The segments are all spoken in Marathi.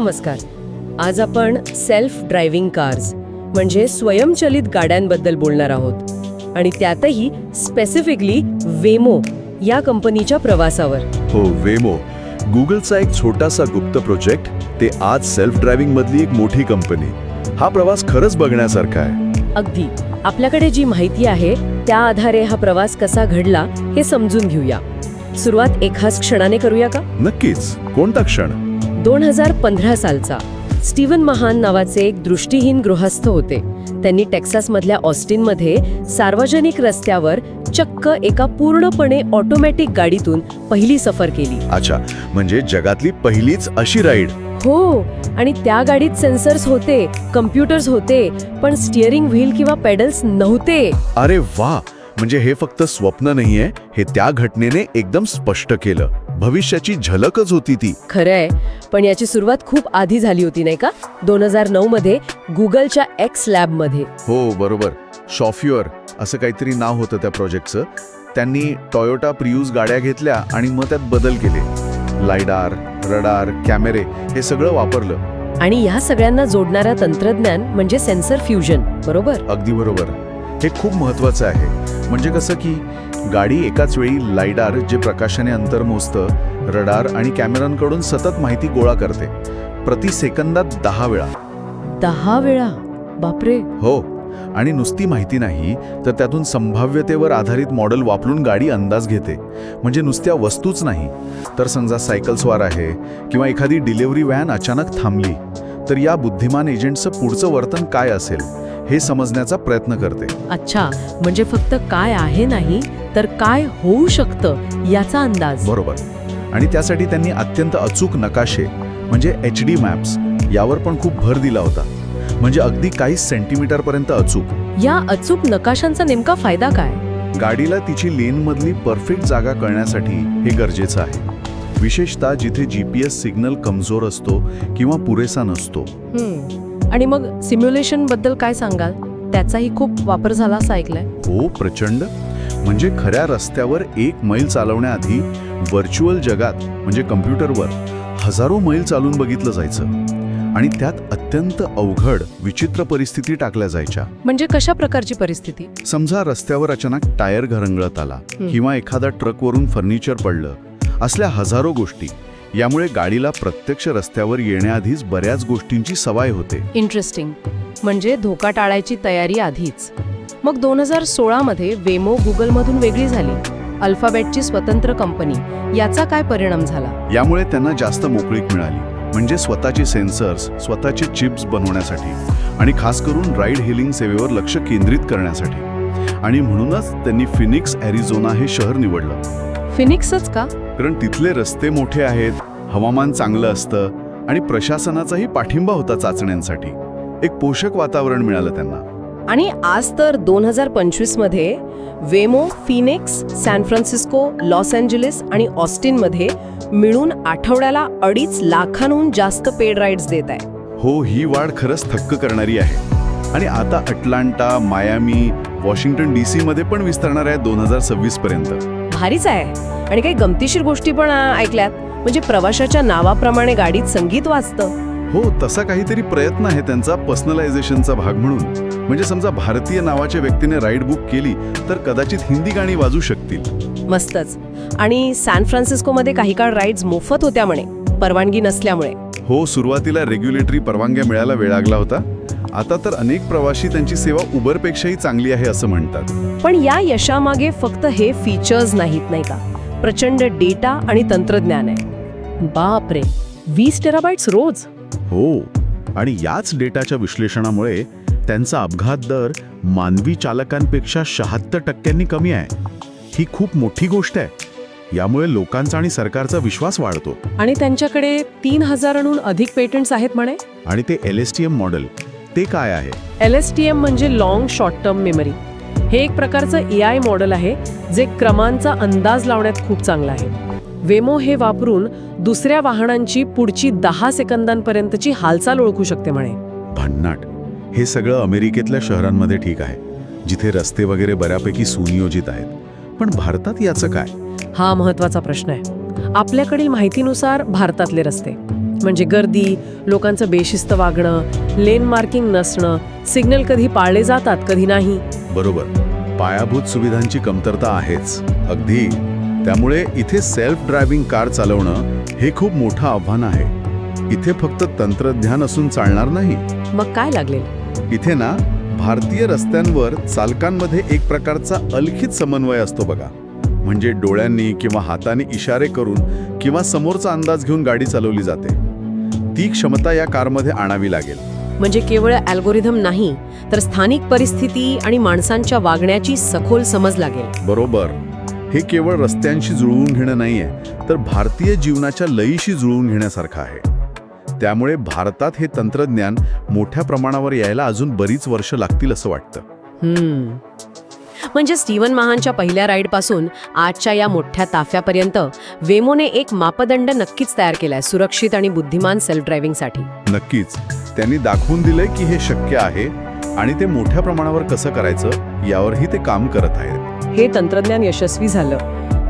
नमस्कार. आज आपण सेल्फ ड्रायव्हिंग कार्स म्हणजे स्वयंचलित गाड्यांबद्दल बोलणार आहोत. आणि त्यातही स्पेसिफिकली वेमो या कंपनीच्या प्रवासावर. हो वेमो गुगलचा एक छोटासा गुप्त प्रोजेक्ट ते आज सेल्फ ड्रायव्हिंग मधली एक मोठी कंपनी हा प्रवास खरंच बघण्यासारखा आहे. अगदी. आपल्याकडे जी माहिती आहे त्या आधारे हा प्रवास कसा घडला हे समजून घेऊया. सुरुवात एकाच क्षणाने करूया का? नक्कीच. कोणता क्षण? दोन हजार पंधरा सालचा. स्टीवन महान नावाचे एक दृष्टीहीन गृहस्थ होते. त्यांनी टेक्सासमधल्या ऑस्टिनमध्ये सार्वजनिक रस्त्यावर चक्क एका पूर्णपणे ऑटोमॅटिक गाडीतून पहिली सफर केली. अच्छा म्हणजे जगातली पहिलीच अशी राईड. हो आणि त्या गाडीत सेन्सर्स होते कम्प्युटर्स होते पण स्टिअरिंग व्हील किंवा पेडल्स नव्हते. अरे वा म्हणजे हे फक्त स्वप्न नाहीये हे त्या घटनेने एकदम स्पष्ट केलं. भविष्याची झलकच होती ती. खरंय. पण याची सुरुवात खूप आधी झाली होती नाही का? दोन हजार नऊ मध्ये गुगलच्या एक्स लॅबमध्ये हो बरोबर. शॉफ्युअर असं काहीतरी नाव होतं त्या प्रोजेक्टचं. त्यांनी टॉयोटा प्रियूस गाड्या घेतल्या आणि मग त्यात बदल केले. लायडार रडार कॅमेरे हे सगळं वापरलं. आणि या सगळ्यांना जोडणारं तंत्रज्ञान म्हणजे सेन्सर फ्युजन बरोबर? अगदी बरोबर. हे खूप महत्वाचं आहे. म्हणजे कसं की गाडी एकाच वेळी लायडार जे प्रकाशाने अंतर मोजतं रडार आणि कॅमेरांकडून सतत माहिती गोळा करते. प्रति सेकंदात दहा वेळा. दहा वेळा? बापरे. हो. आणि नुसती माहिती नाही तर त्यातून संभाव्यतेवर आधारित मॉडेल वापरून गाडी अंदाज घेते. म्हणजे नुसत्या वस्तूच नाही. तर समजा सायकल स्वार आहे किंवा एखादी डिलिव्हरी व्हॅन अचानक थांबली तर या बुद्धिमान एजंटचं पुढचं वर्तन काय असेल हे समजण्याचा प्रयत्न करते. अच्छा. म्हणजे फक्त काय आहे नाही तर काय होऊ शकतं याचा अंदाज? बरोबर. आणि त्यासाठी त्यांनी अत्यंत अचूक नकाशे म्हणजे एच डी मॅप्स यावर पण खूप भर दिला होता. म्हणजे अगदी काही सेंटीमीटरपर्यंत अचूक. या अचूक नकाशांचा नेमका फायदा काय? गाडीला तिची लेनमधली परफेक्ट जागा कळण्यासाठी हे गरजेचं आहे. विशेषतः जिथे जी पी एस सिग्नल कमजोर असतो किंवा पुरेसा नसतो. आणि मग सिम्युलेशनबद्दल काय सांगाल? त्याचाही खूप वापर झाला असं ऐकलंय. हो प्रचंड. म्हणजे खऱ्या रस्त्यावर एक मैल चालवण्याआधी व्हर्च्युअल जगात म्हणजे कम्प्युटरवर हजारो मैल चालून बघितलं जायचं. आणि त्यात अत्यंत अवघड विचित्र परिस्थिती टाकल्या जायच्या. म्हणजे कशा प्रकारची परिस्थिती? समजा रस्त्यावर अचानक टायर घरंगळत आला किंवा एखादा ट्रकवरून फर्निचर पडलं असल्या हजारो गोष्टी. यामुळे गाडीला प्रत्यक्ष रस्त्यावर येण्याआधीच बऱ्याच गोष्टींची सवय होते. इंटरेस्टिंग म्हणजे धोका टाळायची तयारी आधीच. मग दोन हजार सोळामध्ये वेमो गुगलमधून वेगळी झाली. अल्फाबेटची स्वतंत्र कंपनी. याचा काय परिणाम झाला? यामुळे त्यांना जास्त मोकळीक मिळाली. म्हणजे स्वतःचे सेन्सर्स स्वतःचे चिप्स बनवण्यासाठी आणि खास करून राईड हेलिंग सेवेवर लक्ष केंद्रित करण्यासाठी. आणि म्हणूनच त्यांनी फिनिक्स ॲरिझोना हे शहर निवडलं. फिनिक्सच का? कारण तिथले रस्ते मोठे आहेत हवामान चांगलं असतं आणि प्रशासनाचाही पाठिंबा होता चाचण्यांसाठी. एक पोषक वातावरण मिळालं त्यांना. आणि आज तर दोन हजार पंचवीसमध्ये Waymo Phoenix San Francisco Los Angeles आणि ऑस्टिनमध्ये मिळून आठवड्याला अडीच लाखांहून जास्त पेड राईड्स देत आहे. हो ही वाढ खरंच थक्क करणारी आहे. आणि आता Atlanta Miami Washington D C मध्ये पण विस्तारणार आहे दोन हजार सव्वीस पर्यंत. भारीच आहे. आणि काही गमतीशीर गोष्टी पण ऐकल्यात. म्हणजे प्रवाशाच्या नावाप्रमाणे गाडीत संगीत वाजतं. हो तसा काहीतरी प्रयत्न आहे त्यांचा पर्सनलायझेशनचा भाग म्हणून. म्हणजे समजा भारतीय नावाच्या व्यक्तीने राईड बुक केली तर कदाचित हिंदी गाणी वाजू शकतील. मस्तच. आणि सॅन फ्रान्सिस्कोमध्ये काही काळ राईड्स मोफत होत्या म्हणे परवानगी नसल्यामुळे. हो सुरुवातीला रेग्युलेटरी परवानग्या मिळायला वेळ लागला होता. आता तर अनेक प्रवासी त्यांची सेवा उबरपेक्षाही चांगली आहे असं म्हणतात. पण या यशामागे फक्त हे फीचर्स नाहीत नाही का? प्रचंड डेटा आणि तंत्रज्ञान आहे. बाप रे वीस टेराबाइट्स रोज? हो. आणि याच डेटाच्या विश्लेषणामुळे त्यांचा अपघात दर मानवी चालकांपेक्षा शहात्तर टक्क्यांनी कमी आहे. ही खूप मोठी गोष्ट आहे. यामुळे लोकांचा आणि सरकारचा विश्वास वाढतो. आणि त्यांच्याकडे तीन हजारांहून अधिक पेटंट्स आहेत म्हणे? आणि ते L S T M model ते काय आहे? एल एस टी एम म्हणजे लॉंग शॉर्ट टर्म मेमरी हे एक प्रकारचं ए आय मॉडेल आहे जे क्रमांचा अंदाज लावण्यात खूप चांगलं आहे. वेमो हे वापरून दुसऱ्या वाहनांची पुढची दहा सेकंदांपर्यंतची हालचाल ओळखू शकते म्हणे. भन्नाट. हे सगळं अमेरिकेतल्या शहरांमध्ये ठीक आहे जिथे रस्ते वगैरे बऱ्यापैकी सुनियोजित आहेत. पण भारतात याचं काय? हा महत्त्वाचा प्रश्न आहे. आपल्याकडील माहितीनुसार भारतातले रस्ते म्हणजे गर्दी लोकांचं बेशिस्त वागणं लेन मार्किंग नसणं सिग्नल कधी पाळले जातात कधी नाही. बरोबर. पायाभूत सुविधांची कमतरता आहेच. अगदी. त्यामुळे इथे सेल्फ ड्रायव्हिंग कार चालवणं हे खूप मोठं आव्हान आहे. इथे फक्त तंत्रज्ञान असून चालणार नाही. मग काय लागलेल इथे ना भारतीय रस्त्यांवर चालकांमध्ये एक प्रकारचा अलिखित समन्वय असतो बघा. म्हणजे डोळ्यांनी किंवा हाताने इशारे करून किंवा समोरचा अंदाज घेऊन गाडी चालवली जाते. ती क्षमता या कारमध्ये आणावी लागेल. म्हणजे केवळ अल्गोरिदम नाही तर स्थानिक परिस्थिती आणि माणसांच्या वागण्याची सखोल समज लागेल. बरोबर. हे केवळ रस्त्यांशी जुळवून घेणं नाहीये तर भारतीय जीवनाच्या लयीशी जुळवून घेण्यासारखं आहे. त्यामुळे भारतात हे तंत्रज्ञान मोठ्या प्रमाणावर यायला अजून बरीच वर्ष लागतील असं वाटतं. हम्म. म्हणजे स्टीवन महानच्या पहिल्या राईडपासून आजच्या या मोठ्या ताफ्यापर्यंत वेमोने एक मापदंड नक्कीच तयार केलाय सुरक्षित आणि बुद्धिमान सेल्फ ड्रायव्हिंगसाठी नक्कीच. त्यांनी दाखवून दिलंय की हे शक्य आहे आणि ते मोठ्या प्रमाणावर कसं करायचं यावरही ते काम करत आहेत. हे तंत्रज्ञान यशस्वी झालं.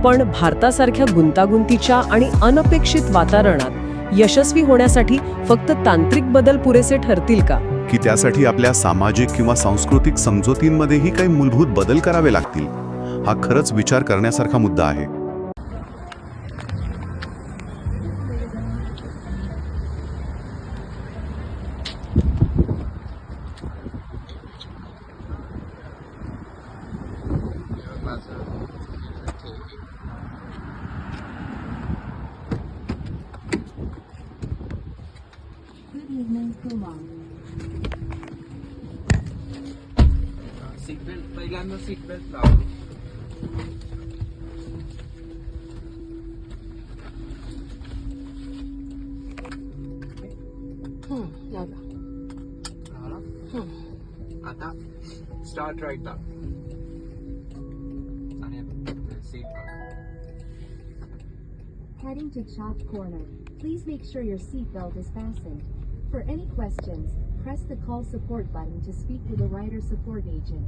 पण भारतासारख्या गुंतागुंतीच्या आणि अनपेक्षित वातावरणात यशस्वी होण्यासाठी फक्त तांत्रिक बदल पुरेसे ठरतील का? की त्यासाठी आपल्या सामाजिक किंवा सांस्कृतिक समजुतींमध्येही काही मूलभूत बदल करावे लागतील? हा खरंच विचार करण्यासारखा मुद्दा आहे. सीट बेल्ट पहिल्यांदा सीट बेल्ट लाव लावला? आता स्टार्ट राईट दाब आणि सीट बघ Heading to Chalk Corner. Please make sure your seatbelt is fastened. For any questions, press the call support button to speak with a rider support agent.